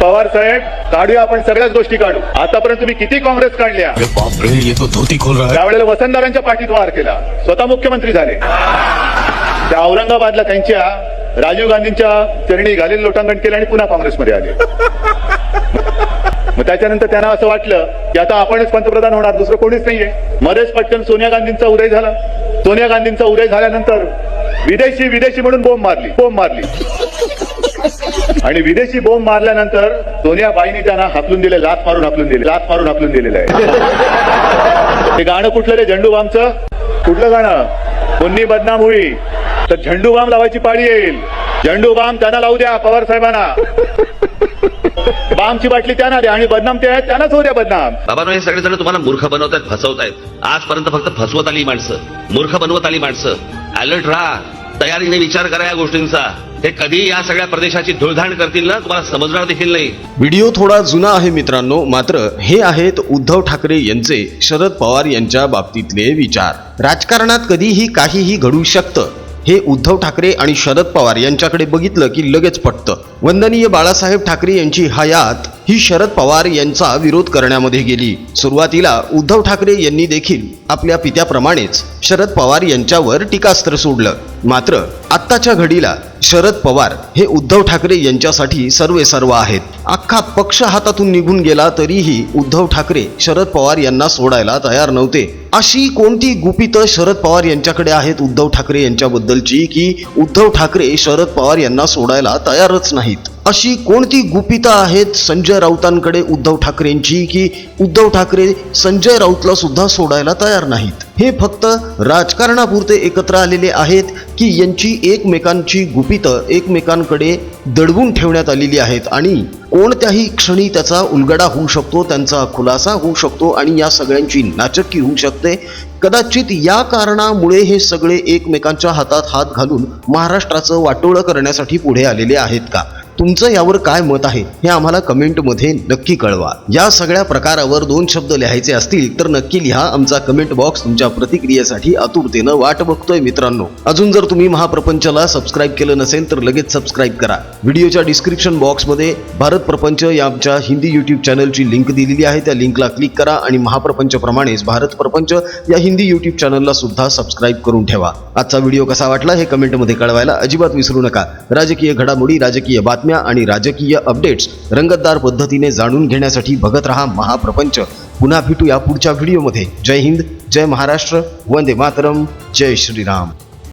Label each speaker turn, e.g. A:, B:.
A: पवार साहेब काढूया आपण सगळ्याच गोष्टी काढू आतापर्यंत तुम्ही किती काँग्रेस काढल्या?
B: अरे बाप रे ये तो धोती खोल रहा है
A: त्यावेळेला वसंतदारांच्या पाठीत वार केला. स्वतः मुख्यमंत्री झाले. त्या औरंगाबादला त्यांच्या राजीव गांधींच्या चरणी घालील लोटांगण केलं आणि पुन्हा काँग्रेसमध्ये आले. मग त्याच्यानंतर त्यांना असं वाटलं की आता आपणच पंतप्रधान होणार दुसरं कोणीच नाहीये. मध्येच पटकन सोनिया गांधींचा उदय झाला. सोनिया गांधींचा उदय झाल्यानंतर विदेशी विदेशी म्हणून बोंब मारली बोंब मारली. आणि विदेशी बोंब मारल्यानंतर सोनिया बाईनी त्यांना हाकलून दिले लात मारून हाकलून दिले लात मारून हाकलून दिलेलं आहे. ते गाणं कुठलं रे झंडू बामचं? कुठलं गाणं? कोणी बदनाम होईल तर झंडू बाम लावायची पाळी येईल. झंडू बाम त्यांना लावू द्या पवार साहेबांना. बामची बाटली त्यांना द्या आणि बदनाम ते आहेत त्यांनाच होऊ द्या बदनाम.
C: बाबा हे सगळे जण तुम्हाला मूर्ख बनवतायत फसवतायत. आजपर्यंत फक्त फसवत आली माणसं. मूर्ख बनवत आली माणसं. अलर्ट राहा. तयारीने विचार करा या गोष्टींचा. हे कधी या सगळ्या प्रदेशाची धुळधाण करतील ना तुम्हाला समजणार देखील नाही.
D: व्हिडिओ थोडा जुना आहे मित्रांनो मात्र हे आहेत उद्धव ठाकरे यांचे शरद पवार यांच्या बाबतीतले विचार. राजकारणात कधीही काहीही घडू शकतं. हे उद्धव ठाकरे आणि शरद पवार यांच्याकडे बघितलं की लगेच पटतं. वंदनीय बाळासाहेब ठाकरे यांची हयात ही शरद पवार यांचा विरोध करण्यामध्ये गेली. सुरुवातीला उद्धव ठाकरे यांनी देखील आपल्या पित्याप्रमाणेच शरद पवार यांच्यावर टीकास्त्र सोडलं. मात्र आत्ताच्या घडीला शरद पवार हे उद्धव ठाकरे यांच्यासाठी सर्वे सर्व आहेत. अख्खा पक्ष हातातून निघून गेला तरीही उद्धव ठाकरे शरद पवार यांना सोडायला तयार नव्हते. अशी कोणती गुपितं शरद पवार यांच्याकडे आहेत उद्धव ठाकरे यांच्याबद्दलची की उद्धव ठाकरे शरद पवार यांना सोडायला तयारच नाहीत? अशी कोणती गुपितं आहेत संजय राऊतांकडे उद्धव ठाकरेंची की उद्धव ठाकरे संजय राऊतला सुद्धा सोडायला तयार नाहीत? हे फक्त राजकारणापुरते एकत्र आलेले आहेत की यांची एकमेकांची गुपितं एकमेकांकडे दडवून ठेवण्यात आलेली आहेत आणि कोणत्याही क्षणी त्याचा उलगडा होऊ शकतो त्यांचा खुलासा होऊ शकतो आणि या सगळ्यांची नाचक्की होऊ शकते. कदाचित या कारणामुळे हे सगळे एकमेकांच्या हातात हात घालून महाराष्ट्राचं वाटोळं करण्यासाठी पुढे आलेले आहेत का? तुमचं यावर काय मत आहे हे आम्हाला कमेंटमध्ये नक्की कळवा. या सगळ्या प्रकारावर दोन शब्द लिहायचे असतील तर नक्की लिहा आमचा कमेंट बॉक्स तुमच्या प्रतिक्रियेसाठी आतुरतेनं वाट बघतोय मित्रांनो. अजून जर तुम्ही महाप्रपंचला सबस्क्राईब केलं नसेल तर लगेच सबस्क्राईब करा. व्हिडिओच्या डिस्क्रिप्शन बॉक्समध्ये भारत प्रपंच या आमच्या हिंदी युट्यूब चॅनलची लिंक दिलेली आहे. त्या लिंकला क्लिक करा आणि महाप्रपंचप्रमाणेच भारत प्रपंच या हिंदी युट्यूब चॅनलला सुद्धा सबस्क्राईब करून ठेवा. आजचा व्हिडिओ कसा वाटला हे कमेंटमध्ये कळवायला अजिबात विसरू नका. राजकीय घडामोडी राजकीय बातम्या आणि राजकीय अपडेट्स रंगतदार पद्धतीने जाणून घेण्यासाठी बघत रहा महाप्रपंच. पुन्हा भेटूया पुढच्या व्हिडिओमध्ये जय हिंद जय महाराष्ट्र वंदे मातरम जय श्रीराम.